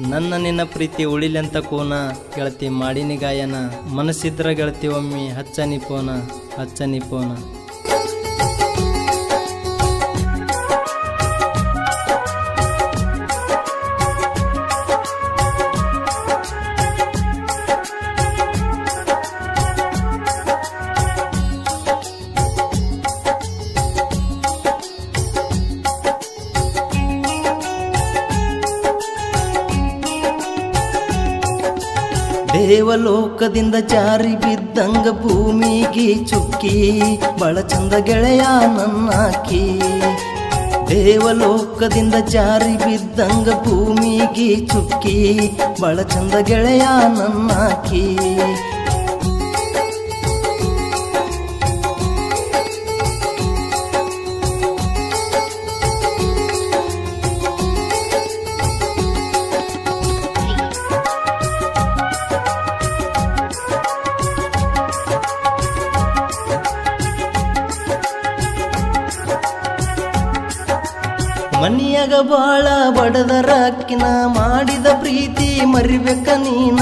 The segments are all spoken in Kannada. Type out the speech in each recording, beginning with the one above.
ನನ್ನ ನಿನ್ನ ಪ್ರೀತಿ ಉಳಿಲೆಂತ ಕೋನ? ಗೆಳತಿ ಮಾಡಿನಿ ಗಾಯನ. ಮನಸ್ಸಿದ್ರ ಗೆಳತಿ ಒಮ್ಮೆ ಹಚ್ಚನಿ ಪೋನ ಹಚ್ಚನಿ ಪೋನ ದೇವಲೋಕದಿಂದ ಜಾರಿ ಬಿದ್ದಂಗ ಭೂಮಿಗೆ ಚುಕ್ಕಿ ಬಳ ಚಂದ ಗೆಳೆಯ ನನ್ನಾಕಿ. ದೇವಲೋಕದಿಂದ ಜಾರಿ ಬಿದ್ದಂಗ ಭೂಮಿಗೆ ಚುಕ್ಕಿ ಬಳ ಚಂದ ಗೆಳೆಯ ನನ್ನಾಕಿ. ಮನಿಯಾಗ ಬಾಳ ಬಡದರ ಅಕ್ಕಿನ ಮಾಡಿದ ಪ್ರೀತಿ ಮರಿಬೇಕ ನೀನ.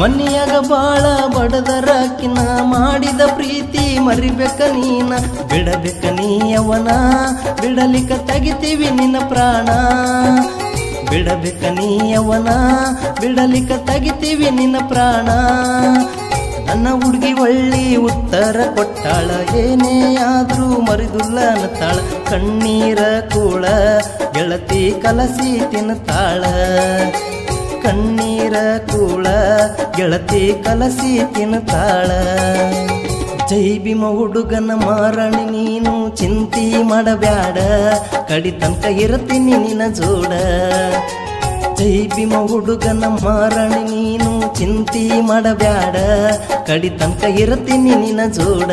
ಮನಿಯಾಗ ಬಾಳ ಬಡದರ ಅಕ್ಕಿನ ಮಾಡಿದ ಪ್ರೀತಿ ಮರಿಬೇಕ ನೀನ. ಬಿಡಬೇಕ ನೀಯವನ ಬಿಡಲಿಕ್ಕ ತೆಗಿತೀವಿ ನಿನ್ನ ಪ್ರಾಣ. ಬಿಡಬೇಕ ನೀಯವನ ಬಿಡಲಿಕ್ಕ ತೆಗಿತೀವಿ ನಿನ್ನ ಪ್ರಾಣ. ನನ್ನ ಹುಡುಗಿ ಒಳ್ಳಿ ಉತ್ತರ ಕೊಟ್ಟಾಳ, ಏನೇ ಆದ್ರೂ ಮರಿದುಲ್ಲ ಅನ್ನತಾಳ ಕಣ್ಣೀರ ಕೂಳ, ಗೆಳತಿ ಕಲಸಿ ತಿನ್ನುತ್ತಾಳ. ಕಣ್ಣೀರ ಕೂಳ, ಗೆಳತಿ ಕಲಸಿ ತಿನ್ನುತ್ತಾಳ. ಜೈ ಭೀಮ ಹುಡುಗನ ಮಾರಣಿ, ನೀನು ಚಿಂತಿ ಮಾಡಬ್ಯಾಡ. ಕಡಿ ಇರತೀನಿ ನಿನ್ನ ಜೋಡ. ಜೈ ಭೀಮ ನಮ್ಮ ಮಾರಣಿ ನೀನು ಚಿಂತಿ ಮಾಡಬ್ಯಾಡ. ಕಡಿ ಇರತೀನಿ ನಿನ್ನ ಜೋಡ.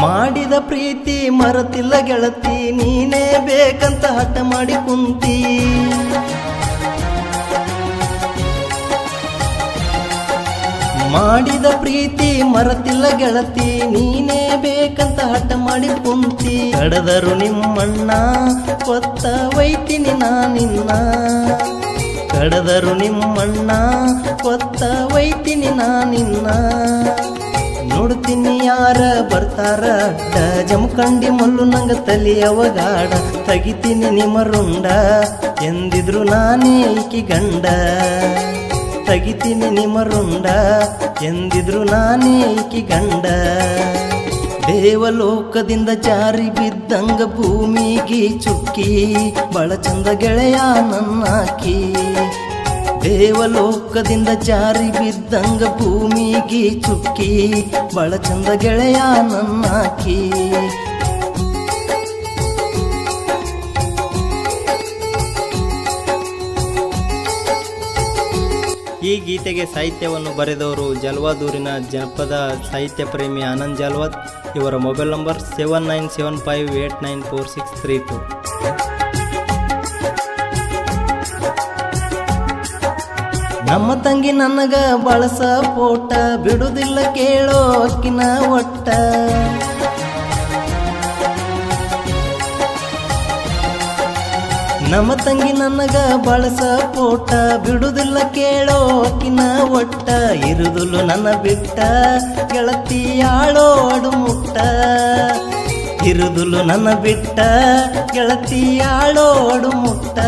ಮಾಡಿದ ಪ್ರೀತಿ ಮರತಿಲ್ಲ ಗೆಳತಿ, ನೀನೇ ಬೇಕಂತ ಹಠ ಮಾಡಿ ಕುಂತಿ. ಮಾಡಿದ ಪ್ರೀತಿ ಮರತಿಲ್ಲ ಗೆಳತಿ, ನೀನೇ ಬೇಕಂತ ಹಠ ಮಾಡಿ ಕುಂತಿ. ಕಡದರು ನಿಮ್ಮಣ್ಣ, ಕೊತ್ತ ವೈತಿನಿ ನಾನಿನ್ನ ಕಡದರು ನಿಮ್ಮಣ್ಣ, ಕೊತ್ತ ವೈತಿನಿ ನಾ ನಿನ್ನ. ನೋಡ್ತೀನಿ ಯಾರ ಬರ್ತಾರ? ಅಡ್ಡ ಜಮಖಂಡಿ ಮಲ್ಲು ನಂಗ ತಲಿಯವಗಾಡ ತೆಗಿತೀನಿ ನಿಮ್ಮ ರುಂಡ. ಎಂದಿದ್ರು ನಾನೇ ಈಕಿ ಗಂಡ. ತಗಿತೀನಿ ನಿಮ್ಮ ರುಂಡ. ಎಂದಿದ್ರು ನಾನೇ ಈಕಿ ಗಂಡ. ದೇವಲೋಕದಿಂದ ಜಾರಿ ಬಿದ್ದಂಗ ಭೂಮಿಗೆ ಚುಕ್ಕಿ. ಬಳ ಚಂದ ಗೆಳೆಯ ನನ್ನಾಕಿ. ದೇವಲೋಕದಿಂದ ಜಾರಿ ಬಿದ್ದಂಗ ಭೂಮಿಗೆ ಚುಕ್ಕಿ ಬಳ ಚಂದ ಗೆಳೆಯ ನನ್ನಾಕಿ ಈ ಗೀತೆಗೆ ಸಾಹಿತ್ಯವನ್ನು ಬರೆದವರು ಜಲ್ವಾದೂರಿನ ಜನಪದ ಸಾಹಿತ್ಯ ಪ್ರೇಮಿ ಆನಂದ್ ಜಲ್ವಾದ್ ಇವರ mobile number seven nine seven five eight nine four six three two ನಮ್ಮ ತಂಗಿ ನನಗ ಬಳಸ ಪೋಟ, ಬಿಡುದಿಲ್ಲ ಕೇಳೋ ಅಕ್ಕಿನ ಒಟ್ಟ. ನಮ್ಮ ತಂಗಿ ನನಗ ಬಳಸ ಪೋಟ, ಬಿಡುದಿಲ್ಲ ಕೇಳೋ ಅಕ್ಕಿನ ಒಟ್ಟ. ಇರುದುಲು ನನ್ನ ಬಿಟ್ಟ, ಗೆಳತಿ ಆಳೋ ಅಡುಮುಟ್ಟ. ಇರುದುಲು ನನ್ನ ಬಿಟ್ಟ, ಗೆಳತಿ ಆಳೋ ಅಡುಮುಟ್ಟ.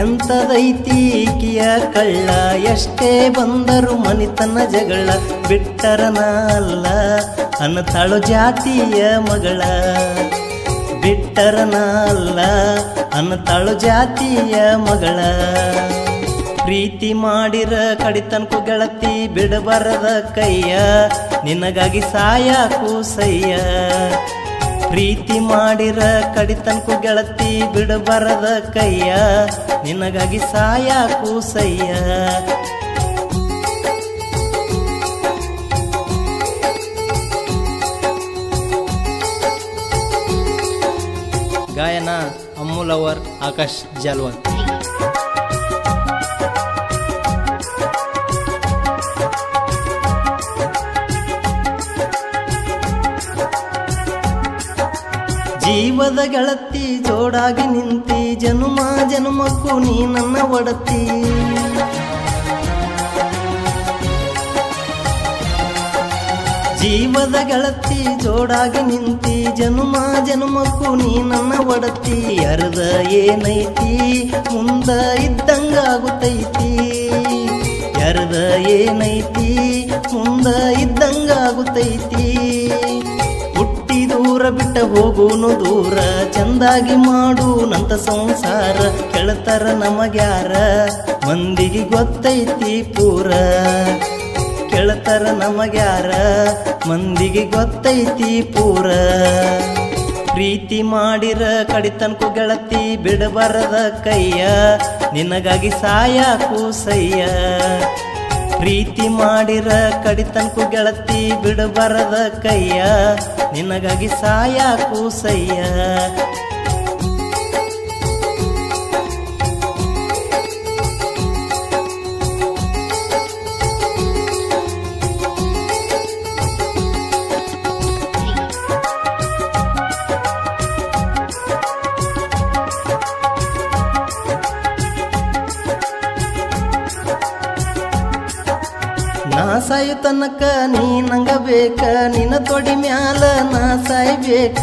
ಎಂತದೈತಿ ಈಕಿಯ ಕಳ್ಳ? ಎಷ್ಟೇ ಬಂದರು ಮನಿತನ ಜಗಳ ಬಿಟ್ಟರನಲ್ಲ. ಅನ್ನತಾಳು ಜಾತಿಯ ಮಗಳ ಬಿಟ್ಟರನಲ್ಲ. ಅನ್ನತಾಳು ಜಾತಿಯ ಮಗಳ. ಪ್ರೀತಿ ಮಾಡಿರ ಕಡಿತನ್ಕು ಗೆಳತಿ ಬಿಡಬಾರದ ಕೈಯ. ನಿನಗಾಗಿ ಸಾಯ. ಕೂಸಯ್ಯ ಪ್ರೀತಿ ಮಾಡಿರ ಕಡಿತನಕು ಗೆಳತಿ ಬಿಡಬಾರದ ಕೈಯ. ನಿನಗಾಗಿ ಸಾಯ. ಕೂಸಯ್ಯ ಗಾಯನ ಅಮ್ಮುಲವರ್ ಆಕಾಶ್ ಜಾಲ್ವಾನ್. ಜೀವದ ಗೆಳತಿ, ಜೋಡಾಗಿ ನಿಂತಿ, ಜನುಮ, ಜನುಮಕ್ಕೂ ನೀ ನನ್ನ ಒಡತಿ. ಜೀವದ ಗೆಳತಿ, ಜೋಡಾಗಿ ನಿಂತಿ, ಜನುಮ, ಜನುಮಕ್ಕೂ ನೀ ನನ್ನ ಒಡತಿ. ಅರ್ಧ ಏನೈತಿ, ಮುಂದ ಇದ್ದಂಗಾಗುತ್ತೈತಿ ಅರ್ಧ ಏನೈತಿ, ಮುಂದ ಇದ್ದಂಗಾಗುತ್ತೈತಿ ಬಿಟ್ಟ ಹೋಗೋನು ದೂರ, ಚಂದಾಗಿ ಮಾಡು ನಂತ ಸಂಸಾರ ಕೆಳತರ ನಮಗ್ಯಾರ, ಮಂದಿಗೆ ಗೊತ್ತೈತಿ ಪೂರ. ಕೆಳತರ ನಮಗ್ಯಾರ, ಮಂದಿಗೆ ಗೊತ್ತೈತಿ ಪೂರ. ಪ್ರೀತಿ ಮಾಡಿರ ಕಡಿತನ್ಕು ಗೆಳತಿ ಬಿಡಬಾರದ ಕೈಯ, ನಿನಗಾಗಿ ಸಾಯಾಕು ಸಯ್ಯ ಪ್ರೀತಿ ಮಾಡಿರ ಕಡಿತನ್ಕು ಗೆಳತಿ ಬಿಡಬರದ ಕೈಯ. ನಿನಗಾಗಿ ಸಾಯಾಕು ಸಯ್ಯ ಸಾಯು ತನಕ ನೀ ನಂಗ ಬೇಕ ನಿನ್ನ ತೊಡಿ ಮ್ಯಾಲ ನಾ ಸಾಯ್ಬೇಕ.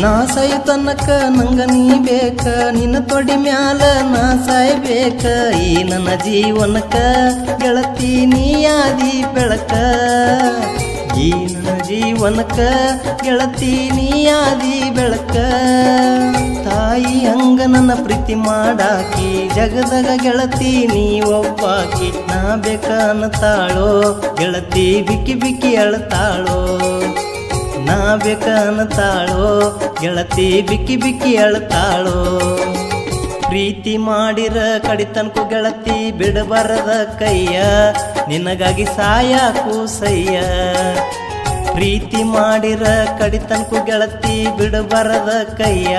ನಾ ಸಾಯು ತನಕ ನಂಗ ನೀ ಬೇಕ, ನಿನ್ನ ತೊಡಿ ಮ್ಯಾಲ ನಾ ಸಾಯ್ಬೇಕ. ಈ ನನ್ನ ಜೀವನಕ ಗೆಳತಿ ಆದಿ ಬೆಳಕ. ಈ ನನ್ನ ಜೀವನಕ ಗೆಳತಿ ನೀಯಾದಿ ಬೆಳಕ. ನನ್ನ ಪ್ರೀತಿ ಮಾಡಾಕಿ, ಜಗದಗ ಗೆಳತಿ ನೀ ಒಬ್ಬಾಕಿ ನಾ ಬೇಕಾನತಾಳೋ ಗೆಳತಿ ಬಿಕ್ಕಿ ಬಿಕ್ಕಿ ಅಳ್ತಾಳೋ ನಾ ಬೇಕಾನತಾಳೋ ಗೆಳತಿ ಬಿಕ್ಕಿ ಬಿಕ್ಕಿ ಅಳ್ತಾಳೋ ಪ್ರೀತಿ ಮಾಡಿರ ಕಡಿತನ್ಕು ಗೆಳತಿ ಬಿಡಬಾರದ ಕೈಯ, ನಿನಗಾಗಿ ಸಾಯಾಕು ಕೂಸಯ್ಯ ಪ್ರೀತಿ ಮಾಡಿರ ಕಡಿತನ್ಕು ಗೆಳತಿ ಬಿಡಬಾರದ ಕೈಯ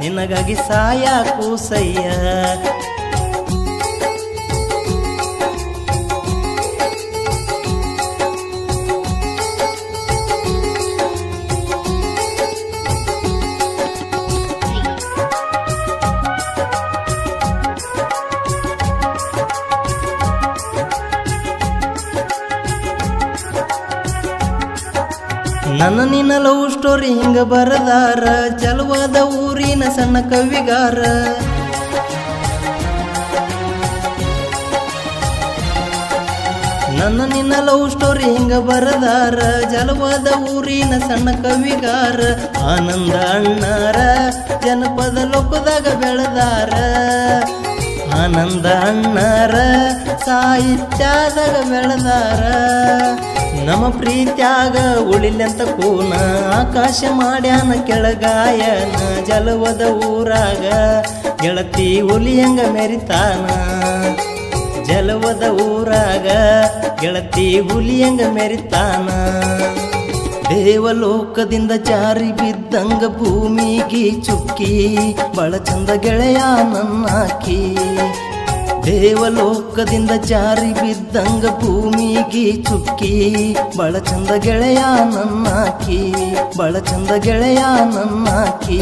ನಿನಗಾಗಿ ಸಾಯಾಕು ಸಯ್ಯ ನನ್ನ ನಿನ್ನ ಲವ್ ಸ್ಟೋರಿ ಹಿಂಗ ಬರದಾರ, ಚಲುವಾದ ಊರಿನ ಸಣ್ಣ ಕವಿಗಾರ. ನನ್ನ ನಿನ್ನ ಲವ್ ಸ್ಟೋರಿ ಹಿಂಗ ಬರದಾರ ಜಲವಾದ ಊರಿನ ಸಣ್ಣ ಕವಿಗಾರ. ಆನಂದ ಅಣ್ಣಾರ, ಜನಪದ ಲೋಕದಾಗ ಬೆಳೆದಾರ. ಆನಂದ ಅಣ್ಣಾರ, ಸಾಹಿತ್ಯದಾಗ ಬೆಳೆದಾರ. ನಮ್ಮ ಪ್ರೀತ್ಯಾಗ ಉಳಿಲಂತ ಕೂನ ಆಕಾಶ ಮಾಡ್ಯಾನ ಕೆಳಗಾಯನ ಜಲವದ ಊರಾಗ. ಗೆಳತಿ ಹುಲಿಯಂಗ ಮೆರಿತಾನ? ಜಲವದ ಊರಾಗ. ಗೆಳತಿ ಹುಲಿಯಂಗ ಮೆರಿತಾನ? ದೇವಲೋಕದಿಂದ ಜಾರಿ ಬಿದ್ದಂಗ ಭೂಮಿಗೆ ಚುಕ್ಕಿ ಬಳ ಚಂದ ಗೆಳೆಯ ನನ್ನಾಕಿ. ದೇವಲೋಕದಿಂದ ಜಾರಿ ಬಿದ್ದಂಗ ಭೂಮಿಗೆ ಚುಕ್ಕಿ ಬಳ ಚಂದ ಗೆಳೆಯ ನನ್ನಾಕಿ ಬಳ ಚಂದ ಗೆಳೆಯ ನನ್ನಾಕಿ.